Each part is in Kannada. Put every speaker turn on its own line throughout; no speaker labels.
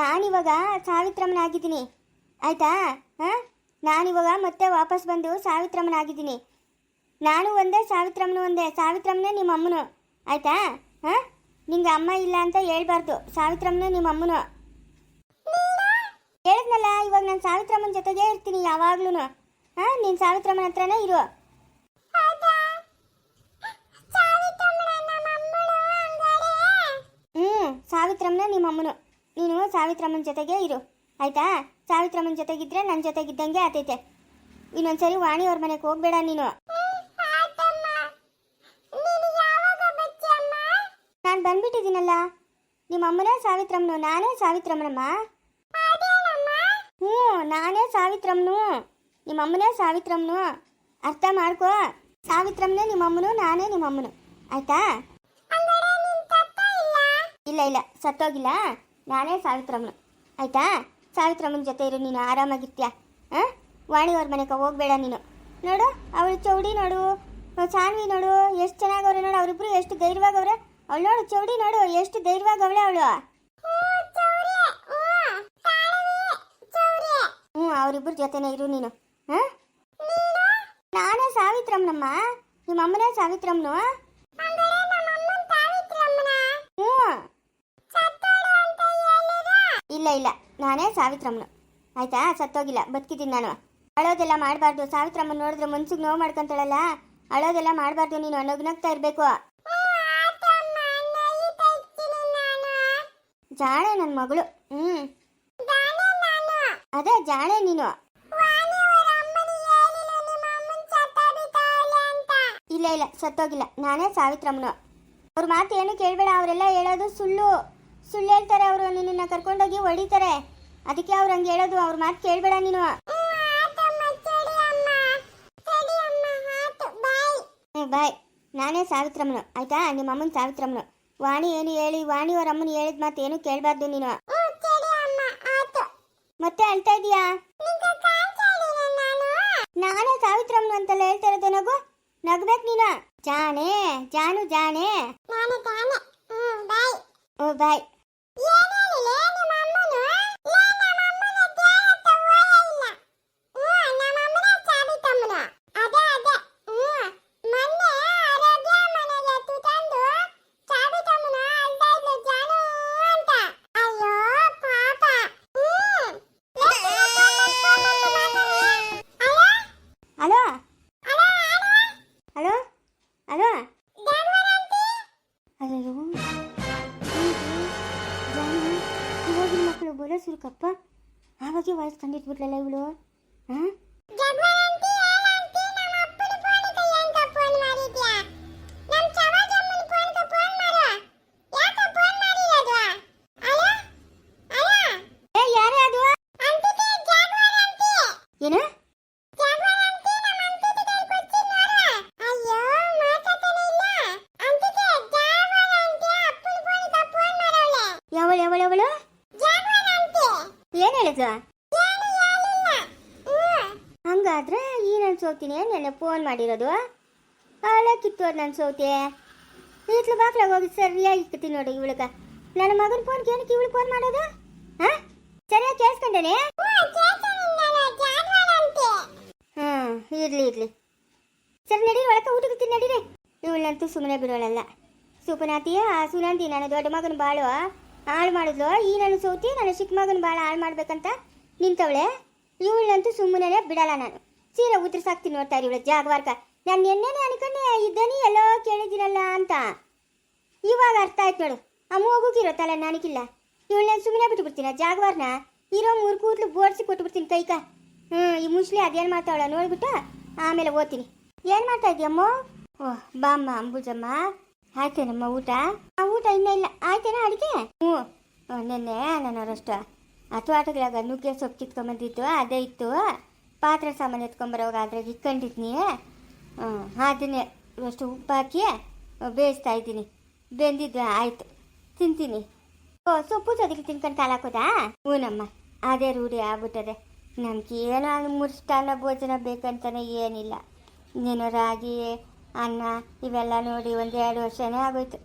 ನಾನಿವಾಗ ಸಾವಿತ್ರಮ್ಮನ ಆಯಿತಾ ಆಯ್ತಾ? ಹಾಂ? ನಾನಿವಾಗ ಮತ್ತೆ ವಾಪಸ್ ಬಂದು ಸಾವಿತ್ರಮ್ಮನಾಗಿದ್ದೀನಿ. ನಾನು ಒಂದೇ ಸಾವಿತ್ರಮ್ಮನ ಒಂದೇ. ಸಾವಿತ್ರಮ್ಮನೇ ನಿಮ್ಮ ಅಮ್ಮನು. ಆಯಿತಾ? ಹಾಂ? ನಿಂಗೆ ಅಮ್ಮ ಇಲ್ಲ ಅಂತ ಹೇಳ್ಬಾರ್ದು. ಸಾವಿತ್ರಮ್ಮನೇ ನಿಮ್ಮ ಅಮ್ಮನು. ಹೇಳಿದ್ನಲ್ಲ ಇವಾಗ ನಾನು ಸಾವಿತ್ರಮ್ಮನ ಜೊತೆಗೇ ಇರ್ತೀನಿ ಯಾವಾಗ್ಲೂ ಹಾಂ? ನೀನು ಸಾವಿತ್ರಮ್ಮನ ಹತ್ರನೇ ಇರು. ಹ್ಞೂ ಸಾವಿತ್ರಮ್ಮನ ನಿಮ್ಮ ಅಮ್ಮನು. ನೀನು ಸಾವಿತ್ರಮ್ಮನ ಜೊತೆಗೆ ಇರು. ಆಯ್ತಾ? ಸಾವಿತ್ರಮ್ಮನ ಜೊತೆಗಿದ್ರೆ ನನ್ನ ಜೊತೆಗಿದ್ದಂಗೆ ಆತೈತೆ. ಇನ್ನೊಂದ್ಸರಿ ವಾಣಿ ಅವ್ರ ಮನೆಗೆ ಹೋಗ್ಬೇಡ ನೀನು. ನಾನು ಬಂದ್ಬಿಟ್ಟಿದ್ದೀನಲ್ಲ. ನಿಮ್ಮ ಅಮ್ಮನೇ ಸಾವಿತ್ರಮ್ಮನು, ನಾನೇ ಸಾವಿತ್ರಮ್ಮನಮ್ಮ. ಹ್ಞೂ, ನಾನೇ ಸಾವಿತ್ರಮ್ಮನು. ನಿಮ್ಮ ಅಮ್ಮನೇ ಸಾವಿತ್ರಮ್ಮನು. ಅರ್ಥ ಮಾಡ್ಕೋ. ಸಾವಿತ್ರಮ್ಮನೇ ನಿಮ್ಮ ಅಮ್ಮನು ನಾನೇ ನಿಮ್ಮ ಅಮ್ಮನು ಆಯ್ತಾ? ಇಲ್ಲ ಇಲ್ಲ. ಸತ್ತೋಗಿಲ್ಲ? ನಾನೇ ಸಾವಿತ್ರಮ್ಮನು. ಆಯಿತಾ? ಸಾವಿತ್ರಮ್ಮನ ಜೊತೆ ಇರು ನೀನು ಆರಾಮಾಗಿರ್ತೀಯ? ಹಾಂ? ವಾಣಿಯವ್ರ ಮನೆಗೆ ಹೋಗ್ಬೇಡ ನೀನು. ನೋಡು ಅವಳು ಚೌಡಿ ನೋಡು ಸಾನ್ವಿ ನೋಡು ಎಷ್ಟು ಚೆನ್ನಾಗವ್ರೆ ನೋಡು ಅವರಿಬ್ರು ಎಷ್ಟು ಧೈರ್ಯವಾಗವ್ರೆ ಅವಳು ನೋಡು ಚೌಡಿ ನೋಡು ಎಷ್ಟು ಧೈರ್ಯವಾಗವಳೆ ಅವಳು. ಹ್ಞೂ ಅವರಿಬ್ಬರ ಜೊತೆನೇ ಇರು ನೀನು. ಹಾಂ? ನಾನೇ? ಸಾವಿತ್ರಮ್ಮನಮ್ಮ. ನಿಮ್ಮ ಅಮ್ಮನೇ ಸಾವಿತ್ರಮ್ಮನು. ಇಲ್ಲ ಇಲ್ಲ. ನಾನೇ ಸಾವಿತ್ರಮ್ಮನು. ಆಯ್ತಾ? ಸತ್ತೋಗಿಲ್ಲ. ಬದುಕಿದ್ದೀನಿ ನಾನು. ಅಳೋದೆಲ್ಲ ಮಾಡಬಾರ್ದು. ಸಾವಿತ್ರಮ್ಮನ ನೋಡಿದ್ರೆ ಮನ್ಸಿಗೆ ನೋವು ಮಾಡ್ಕೊಂತಾಳಲ್ಲ? ಅಳೋದೆಲ್ಲ ಮಾಡಬಾರ್ದು ನೀನು. ನಗ್ನಗ್ತಾ ಇರಬೇಕು. ಜಾಣೆ ನನ್ನ ಮಗಳು. ಹ್ಮ್. ಅದೇ ಜಾಣೆ ನೀನು. ಇಲ್ಲ ಇಲ್ಲ. ಸತ್ತೋಗಿಲ್ಲ. ನಾನೇ ಸಾವಿತ್ರಮ್ಮನು. ಅವ್ರ ಮಾತು ಏನು ಕೇಳಬೇಡ. ಅವರೆಲ್ಲ ಹೇಳೋದು ಸುಳ್ಳು. ಸುಳ್ಳು ಹೇಳ್ತಾರೆ ಅವರು ನಿನ್ನ ಕರ್ಕೊಂಡೋಗಿ ಹೊಡಿತಾರೆ. ಅದಕ್ಕೆ ಅವ್ರು ಹಂಗೆ ಹೇಳೋದು ಅವ್ರ ಮಾತು ಕೇಳಬೇಡ ನೀನು. ಬಾಯ್. ನಾನೇ ಸಾವಿತ್ರಮ್ಮನು ಆಯ್ತಾ? ನಿಮ್ಮ ಅಮ್ಮನ ಸಾವಿತ್ರಮ್ಮನು. ವಾಣಿ ಏನು ಹೇಳಿ ವಾಣಿ ಅವ್ರ ಅಮ್ಮನ ಹೇಳಿದ ಮಾತು ಏನು ಕೇಳಬಾರ್ದು ನೀನು. ಮತ್ತೆ ಅಳ್ತಾ ಇದೀಯಾ? ನಾನೇ ಸಾವಿತ್ರಮ್ಮನು ಅಂತಲ್ಲ ಹೇಳ್ತಾ ಇರೋದು ನಗು? ನಗ್ಬೇಕು ನೀನು? ಜಾಣೆ ಜಾನು ಜಾಣೆ. ಓ ಬಾಯ್. ಹಂಗಾದ್ರೆ ಈ ನಾನು ನೆನ್ನೆ ಫೋನ್ ಮಾಡಿರೋದು. ಅವಳೆ ಕಿತ್ತೋದು ನಾನು ಸೋತೆ. ಇಟ್ಲು ಬಾಕ್ಲಾಗ ಹೋಗಿ ಸರಿಯಾಗಿ ಇಕ್ಕತ್ತೀನಿ ನೋಡಿ ಇವಳಗ. ನನ್ನ ಮಗನ ಫೋನ್ ಏನಕ್ಕೆ ಇವಳು ಫೋನ್ ಮಾಡೋದು? ಹಾ? ಸರಿಯಾಗಿ ಕೇಳಿಸ್ಕೊಂಡೇನೆ? ಹ್ಮ್ ಇರ್ಲಿ ಇರ್ಲಿ. ಸರಿ, ನಡೀರಿ, ಒಳಕ ಊಟಕ್ಕೆ ನಡೀರಿ. ಇವಳಂತೂ ಸುಮ್ಮನೆ ಬಿಡೋಳಲ್ಲ. ಸುಪನಾತಿಯ ಆ ಸುನಂತಿ ನನ್ನ ದೊಡ್ಡ ಮಗನ ಬಾಳು. ಹಾಳು ಮಾಡಿದ್ಲು? ಈ ನನ್ನ ಸೌತಿ, ನನ್ನ ಚಿಕ್ಕ ಮಗನ ಭಾಳ ಹಾಳು ಮಾಡ್ಬೇಕಂತ ನಿಂತವಳೆ? ಇವಳಂತೂ ಸುಮ್ಮನೆ ಬಿಡಲ್ಲ ನಾನು. ಸೀರೆ ಉದ್ರಸಾಕ್ತೀನಿ ನೋಡ್ತಾ ಇರಿ ಇವಳ ಜಾಗವಾರ್ಕ. ನಾನು ಎಣ್ಣೆನೇ ಅನ್ಕೊಂಡೆ ಇದ್ದನಿ, ಎಲ್ಲೋ ಕೇಳಿದಿರಲ್ಲ ಅಂತ. ಇವಾಗ ಅರ್ಥ ಆಯ್ತು ನೋಡು. ಆ ಮೂಗುಗಿರೋ ತಲೆ ನನಗಿಲ್ಲ. ಇವಳನ್ನ ಸುಮ್ಮನೆ ಬಿಟ್ಟು ಬಿಡ್ತೀನ? ಜಾಗವಾರ್ನ? ಇರೋ ಮೂರು ಕೂದಲು ಬೋರ್ಸಿ ಕೊಟ್ಬಿಡ್ತೀನಿ ಕೈಕ ಹ್ಞೂ ಈ ಮುಸ್ಲಿ ಅದೇನು ಮಾಡ್ತಾವಳ ನೋಡ್ಬಿಟ್ಟು ಆಮೇಲೆ ಓದ್ತೀನಿ. ಏನು ಮಾಡ್ತಾ ಇದೆಯಮ್ಮ? ಓಹ್, ಬಾಮ್ಮ, ಅಂಬುಜಮ್ಮ. ಆಯ್ತೇನಮ್ಮ ಊಟ? ಆ ಊಟ ಇನ್ನೂ ಇಲ್ಲ. ಆಯ್ತೇನಾ ಅಡುಗೆ? ಹ್ಞೂ. ನೆನ್ನೆ ನನ್ನವರಷ್ಟು ಅಥವಾ ಆಟಗಳಾಗ ನುಗ್ಗೆ ಸೊಪ್ಪು ಕಿತ್ಕೊಂಬಂದಿತ್ತು, ಅದೇ ಇತ್ತು. ಪಾತ್ರೆ ಸಾಮಾನು ಎತ್ಕೊಂಬರೋವಾಗ ಅದ್ರಾಗ ಇಕ್ಕೊಂಡಿದ್ನಿ ಹಾಂ ಅದನ್ನೇ ಅಷ್ಟು ಉಪ್ಪು ಹಾಕಿ ಬೇಯಿಸ್ತಾ ಇದ್ದೀನಿ. ಬೆಂದಿದ್ದು ಆಯಿತು. ತಿಂತೀನಿ. ಓ, ಸೊಪ್ಪು ಜೊತೆಗೆ ತಿನ್ಕೊಂಡು ತಾಲಾಕೋದಾ ಹ್ಞೂನಮ್ಮ ಅದೇ ರೂಢಿ ಆಗ್ಬಿಟ್ಟದೆ. ನಮ್ಗೆ ಏನೋ ಮುರ್ಷ್ಟಾನ ಭೋಜನ ಬೇಕಂತಾನೆ ಏನಿಲ್ಲ. ನೀನು ರಾಗಿ ಅನ್ನ, ಇವೆಲ್ಲ ನೋಡಿ ಒಂದು ಎರಡು ವರ್ಷನೇ ಆಗೋಯ್ತು.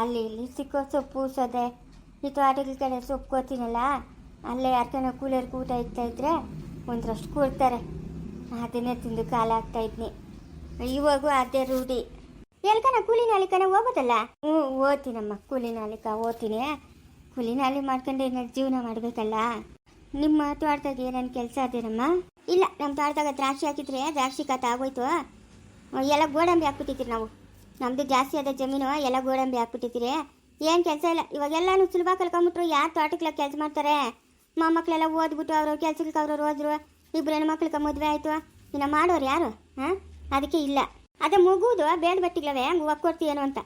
ಅಲ್ಲಿ ಇಲ್ಲಿ ಸಿಕ್ಕೋ ಸೊಪ್ಪು, ಸೊದೆ, ಈ ತೋಟಗಳ ಕಡೆ ಸೊಪ್ಪು ಕೋತೀನಲ್ಲ ಅಲ್ಲೇ ಯಾರ್ಕನ ಕೂಲರ್ ಊಟ ಇಕ್ತಾ ಇದ್ರೆ ಒಂದರಷ್ಟು ಕೊಡ್ತಾರೆ. ಅದನ್ನೇ ತಿಂದು ಕಾಲ ಆಗ್ತಾ ಇದ್ನಿ. ಇವಾಗೂ ಅದೇ ರೂಢಿ. ಎಲ್ಕನ ಕೂಲಿ ನಾಲಿಕನ ಹೋಗೋದಲ್ಲ? ಹ್ಞೂ, ಓದ್ತೀನಮ್ಮ ಕೂಲಿ ನಾಲಿಕ ಓದ್ತೀನಿ. ಕೂಲಿ ನಾಲಿ ಮಾಡ್ಕೊಂಡು ಏನಾದ್ರು ಜೀವನ ಮಾಡಬೇಕಲ್ಲ? ನಿಮ್ಮ ತೋಟದಾಗ ಏನೇನು ಕೆಲಸ ಅದೇನಮ್ಮ? ಇಲ್ಲ ನಮ್ಮ ತೋಟದಾಗ ದ್ರಾಕ್ಷಿ ಹಾಕಿದ್ರೆ ದ್ರಾಕ್ಷಿ ಕಥ ಆಗೋಯ್ತು ಎಲ್ಲ ಗೋಡಂಬಿ ಹಾಕ್ಬಿಟ್ಟಿದ್ದೀರಿ ನಾವು. ನಮ್ಮದು ಜಾಸ್ತಿ ಆದ ಜಮೀನು, ಎಲ್ಲ ಗೋಡಂಬಿ ಹಾಕ್ಬಿಟ್ಟಿದ್ದೀರಿ. ಏನು ಕೆಲಸ ಇಲ್ಲ ಇವಾಗೆಲ್ಲಾನು ಸುಲಭ ಕಲ್ಕೊಂಬಿಟ್ರು, ಯಾರು ತೋಟಕ್ಕೆಲ್ಲ ಕೆಲಸ ಮಾಡ್ತಾರೆ? ಮೊಮ್ಮಕ್ಕಳೆಲ್ಲ ಓದ್ಬಿಟ್ಟು ಅವರು ಕೆಲ್ಸಕ್ಕೆ ಅವ್ರವ್ರು ಓದ್ರು ಇಬ್ಬರು ಹೆಣ್ಮಕ್ಳಿಗೆ ಮದುವೆ ಆಯಿತು. ಇನ್ನು ಮಾಡೋರು ಯಾರು? ಹಾಂ? ಅದಕ್ಕೆ ಇಲ್ಲ. ಅದೇ ಮುಗುದು ಬೇಡ ಬಟ್ಟಿಗಳವೆ, ಹಂಗೆ ಏನು ಅಂತ.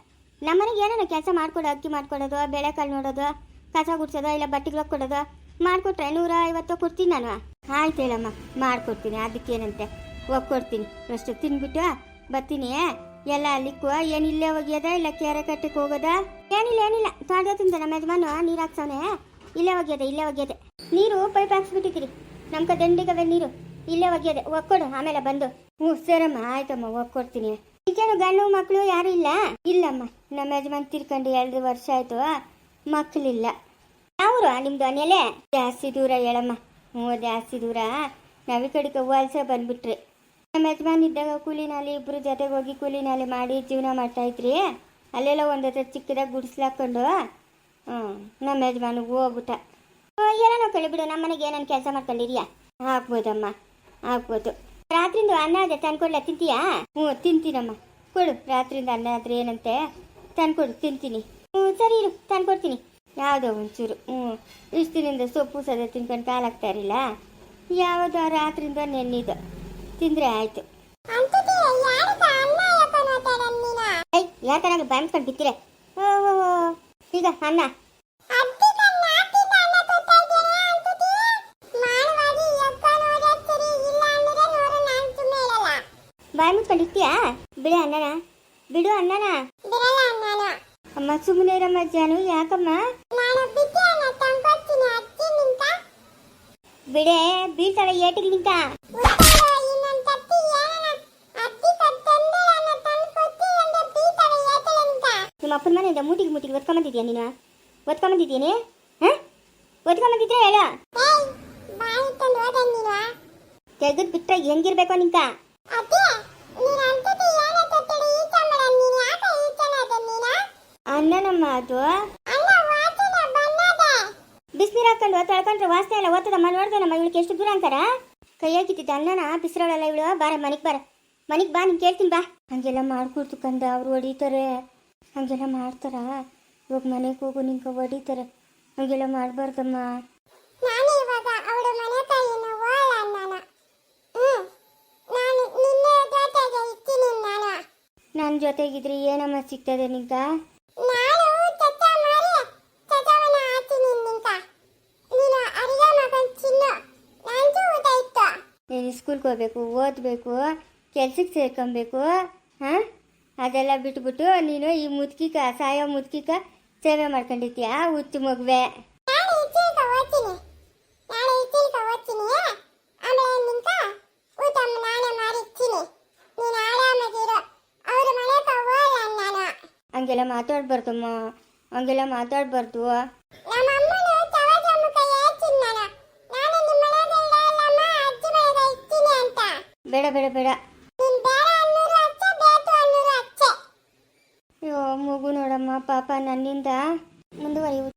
ನಮ್ಮನೆಗೆ ಏನೇನೋ ಕೆಲಸ ಮಾಡ್ಕೊಡು, ಅಕ್ಕಿ ಮಾಡ್ಕೊಡೋದು ಬೆಳೆ ಕಾಳು ನೋಡೋದು, ಕಸ ಗುಡ್ಸೋದು, ಇಲ್ಲ ಬಟ್ಟೆಗಳು ಕೊಡೋದು ಮಾಡಿಕೊಟ್ರೆ ನೂರ ಐವತ್ತು ಕೊಡ್ತೀನಿ ನಾನು. ಆಯ್ತು ಹೇಳಮ್ಮ, ಮಾಡ್ಕೊಡ್ತೀನಿ, ಅದಕ್ಕೇನಂತೆ, ಒಕ್ಕೊಡ್ತೀನಿ. ಅಷ್ಟು ತಿನ್ಬಿಟ್ಟು ಬರ್ತೀನಿ ಎಲ್ಲ ಅಲ್ಲಿಕ್ಕೂ ಏನು ಇಲ್ಲೇ ಒಗೆಯೋದ ಇಲ್ಲ ಕೆರೆ ಕಟ್ಟಕ್ಕೆ ಹೋಗದ? ಏನಿಲ್ಲ ಏನಿಲ್ಲ. ತೋಟದಿಂದ ನಮ್ಮ ಯಜಮಾನ ನೀರು ಹಾಕ್ಸವನೆ. ಇಲ್ಲೇ ಒಗೆಯೋದೆ ಇಲ್ಲೇ ಒಗ್ಯೋದೆ ನೀರು ಪೈಪ್ ಹಾಕ್ಸ್ಬಿಟ್ಟಿದ್ದೀರಿ. ನಮ್ಮ ಕ ದಂಡಿಗವೆ ನೀರು. ಇಲ್ಲೇ ಒಗ್ಯೋದೆ ಒಕ್ಕೊಡು, ಆಮೇಲೆ ಬಂದು. ಹ್ಞೂ ಸರಮ್ಮ ಆಯ್ತಮ್ಮ, ಒಕ್ಕೊಡ್ತೀನಿ. ಈಗೇನು ಗಂಡು ಮಕ್ಕಳು ಯಾರು ಇಲ್ಲ? ಇಲ್ಲಮ್ಮ. ನಮ್ಮ ಯಜಮಾನ್ ತಿರ್ಕೊಂಡು ಎರಡು ವರ್ಷ ಆಯ್ತು. ಮಕ್ಕಳಿಲ್ಲ ಅವರು ನಿಮ್ದು ಅನೇಲೆ ಜಾಸ್ತಿ ದೂರ ಹೇಳಮ್ಮ. ಹ್ಞೂ, ಜಾಸ್ತಿ ದೂರ. ನಾವಿ ಕಡೆಗೆ ವಲಸೆ ಬಂದ್ಬಿಟ್ರಿ. ನಮ್ಮ ಯಜಮಾನ್ ಇದ್ದಾಗ ಕೂಲಿನಲ್ಲಿ ಇಬ್ರು ಜೊತೆಗೆ ಹೋಗಿ ಕೂಲಿನಲ್ಲಿ ಮಾಡಿ ಜೀವನ ಮಾಡ್ತಾ ಇದ್ರಿ? ಅಲ್ಲೆಲ್ಲ ಒಂದು ಹತ್ರ ಚಿಕ್ಕದಾಗ ಗುಡಿಸ್ಲಾಕೊಂಡು ಹ್ಞೂ ನಮ್ಮ ಯಜಮಾನ್ ಹೋಗ್ಬಿಟ್ಟ. ಏನೋ ಕೇಳಿಬಿಡು ನಮ್ಮ ಮನೆಗೆ ಏನೇನು ಕೆಲಸ ಮಾಡ್ಕೊಂಡಿದ್ಯಾ? ಹಾಕ್ಬೋದಮ್ಮ ಹಾಕ್ಬೋದು ರಾತ್ರಿಂದ ಅನ್ನ ಅದೇ ತಂದ್ಕೊಡ್ಲ, ತಿಂತೀಯಾ? ಹ್ಞೂ, ತಿಂತೀನಮ್ಮ. ಕೊಡು, ರಾತ್ರಿಂದ ಅನ್ನ ಆದ್ರೆ ಏನಂತೆ? ತಂದ್ಕೊಡು, ತಿಂತೀನಿ. ಹ್ಞೂ, ಸರಿ ಇರು, ತಂದ್ಕೊಡ್ತೀನಿ. ಯಾವುದೋ ಒಂಚೂರು, ಹ್ಞೂ. ಇಷ್ಟು ಸೊಪ್ಪು ಸದ ತಿನ್ಕೊಂಡು ಕಾಲಾಗ್ತಾ ಇರಲಿಲ್ಲ. ಯಾವುದೋ ರಾತ್ರಿಂದ ನೆನ್ನಿದ್ದು. ತಿಂದರೆ ಆಯ್ತು. ಏಯ್ ಯಾಕನಾಗ ಬ್ಯಾಂಕ್ಕೊಂಡು ಬಿತ್ತಿರೆ. ಈಗ ಅನ್ನ ಬಾಯಿ ಮುಚ್ಕೊಂಡಿರ್ತೀಯಾ ಬಿಡು ಅಣ್ಣನ. ಬಿಡು ಅಣ್ಣನ. ಅಮ್ಮ ಸುಮ್ಮನೆ ಇರಮ್ಮ ಜಾನು. ಯಾಕಮ್ಮ? ಬಿಡೆ ಬೀಳ್ತಾಳೆ ಏಟಿಗೆ ನಿಂತ. ನಿಮ್ಮ ಅಪ್ಪನ ಮನೆಯಿಂದ ಮೂಟಿಗೆ ಮೂಟಿಗೆ ಒತ್ಕೊಂಬಂದಿದ್ಯಾ ನೀನು? ಒತ್ಕೊಂಬಂದಿದ್ದೀನಿ ಹಾಂ? ಒತ್ಕೊಂಬಂದಿದ್ರೆ ಹೇಳ. ತೆಗೆದು ಬಿಟ್ರೆ ಹೆಂಗಿರ್ಬೇಕು ನಿಂತ? ಅನ್ನನಮ್ಮ ಅದು? ಬಿಸಿನೀರು ಹಾಕೊಂಡು ತೊಳ್ಕೊಂಡ್ರೆ ವಾಸನೆ ಎಲ್ಲ ಓದ್ತದಮ್ಮ ನೋಡ್ದೇನಮ್ಮ ಇವಳಿಗೆ ಎಷ್ಟು ದೂರ ಅಂತಾರ? ಕೈ ಹಾಕಿದ್ದಿದ್ದ ಅನ್ನನ ಬಿಸಿರೋಳಲ್ಲ ಇವಳು? ಬಾರ ಮನೆಗೆ ಬಾರ. ಮನೆಗೆ ಬಾ ನೀನು ಕೇಳ್ತೀನಿ ಬಾ. ಹಂಗೆಲ್ಲ ಮಾಡ್ಕೊಡ್ತು ಕಂದ ಅವ್ರು ಹೊಡಿತಾರೆ ಹಂಗೆಲ್ಲ ಮಾಡ್ತಾರ. ಇವಾಗ ಮನೆಗೆ ಹೋಗು ನಿಂಗೆ ಹೊಡಿತಾರೆ ಹಂಗೆಲ್ಲ ಮಾಡಬಾರ್ದಮ್ಮ.
ನಿನ್ನೆ
ಜೊತೆಗಿದ್ರೆ ಏನಮ್ಮ ಸಿಗ್ತದೆ ನಿಂಗ?
ನೀನು
ಸ್ಕೂಲ್ಗೆ ಹೋಗ್ಬೇಕು ಓದಬೇಕು. ಕೆಲ್ಸಕ್ಕೆ ಸೇರ್ಕೊಬೇಕು ಹಾಂ? ಅದೆಲ್ಲ ಬಿಟ್ಬಿಟ್ಟು ನೀನು ಈ ಮುದ್ಕಿಕ ಸಾಯೋ ಮುದ್ಕಿಕ ಸೇವೆ ಮಾಡ್ಕೊಂಡಿರ್ತೀಯ ಹುಚ್ಚು ಮಗುವೆ. ಹಂಗೆಲ್ಲ ಮಾತಾಡ್ಬಾರ್ದಮ್ಮ. ಹಂಗೆಲ್ಲ ಮಾತಾಡ್ಬಾರ್ದು. ಬೇಡ ಬೇಡ ಆಮೇಲೆ ಪಾಪ ನನ್ನಿಂದ ಮುಂದುವರಿಯುವುದು.